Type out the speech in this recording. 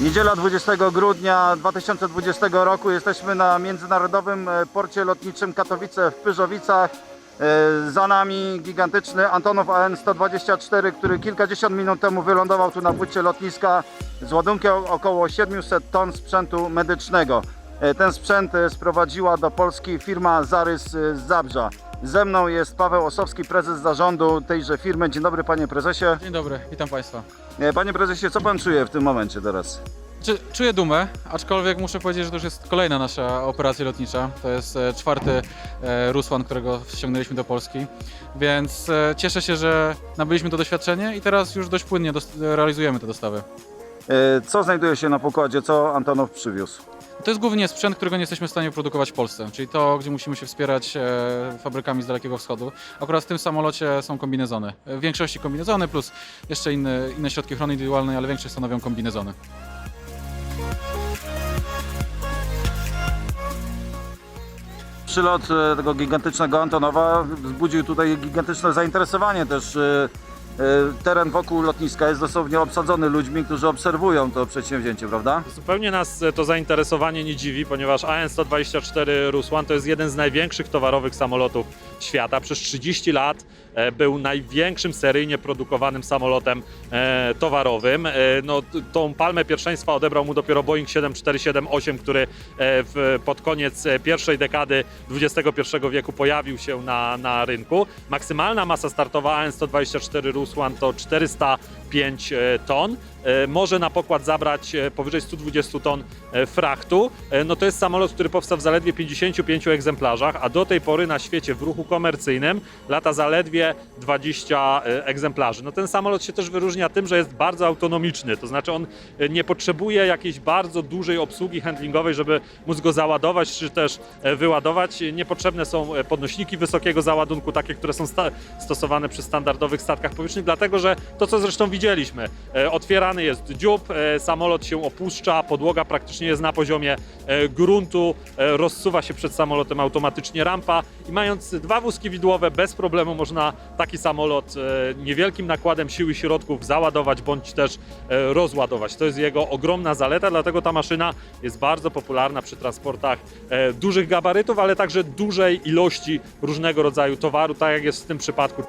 Niedziela 20 grudnia 2020 roku jesteśmy na międzynarodowym e, porcie lotniczym Katowice w Pyrzowicach. E, Za nami gigantyczny Antonov AN-124, który kilkadziesiąt minut temu wylądował tu na płycie lotniska z ładunkiem około 700 ton sprzętu medycznego. E, Ten sprzęt sprowadziła do Polski firma Zarys z Zabrza. Ze mną jest Paweł Osowski, prezes zarządu tejże firmy. Dzień dobry panie prezesie. Dzień dobry, witam Państwa. E, Panie prezesie, co pan czuje w tym momencie teraz? Czy, czuję dumę, aczkolwiek muszę powiedzieć, że to już jest kolejna nasza operacja lotnicza. To jest e, czwarty e, Rusłan, którego ściągnęliśmy do Polski, więc e, cieszę się, że nabyliśmy to doświadczenie i teraz już dość płynnie realizujemy te dostawy. E, Co znajduje się na pokładzie? Co Antonow przywiózł? To jest głównie sprzęt, którego nie jesteśmy w stanie produkować w Polsce, czyli to, gdzie musimy się wspierać e, fabrykami z Dalekiego Wschodu. Akurat w tym samolocie są kombinezony. W większości kombinezony plus jeszcze inne, inne środki ochrony indywidualnej, ale większość stanowią kombinezony. Przylot e, tego gigantycznego Antonowa wzbudził tutaj gigantyczne zainteresowanie też. e, Teren wokół lotniska jest dosłownie obsadzony ludźmi, którzy obserwują to przedsięwzięcie, prawda? Zupełnie nas e, to zainteresowanie nie dziwi, ponieważ AN-124 Rusłan to jest jeden z największych towarowych samolotów świata. Przez 30 lat e, był największym seryjnie produkowanym samolotem e, towarowym. No, tą palmę pierwszeństwa odebrał mu dopiero Boeing 747-8, który pod koniec pierwszej dekady XXI wieku pojawił się na, na rynku. Maksymalna masa startowa AN-124 Rusłan to 405 e, ton. E, Może na pokład zabrać e, powyżej 120 ton frachtu. No to jest samolot, który powstał w zaledwie 55 egzemplarzach, a do tej pory na świecie w ruchu komercyjnym lata zaledwie 20 e, egzemplarzy. No ten samolot się też wyróżnia tym, że jest bardzo autonomiczny, to znaczy on nie potrzebuje jakiejś bardzo dużej obsługi handlingowej, żeby móc go załadować czy też wyładować. Niepotrzebne są podnośniki wysokiego załadunku, takie, które są stosowane przy standardowych statkach powietrznych, dlatego że to, co zresztą widzieliśmy, e, otwierany jest dziób, e, samolot się opuszcza, podłoga praktycznie jest na poziomie e, gruntu, rozsuwa się przed samolotem automatycznie rampa i mając dwa wózki widłowe, bez problemu można taki samolot niewielkim nakładem sił i środków załadować bądź też rozładować. To jest jego ogromna zaleta, dlatego ta maszyna jest bardzo popularna przy transportach dużych gabarytów, ale także dużej ilości różnego rodzaju towaru, tak jak jest w tym przypadku.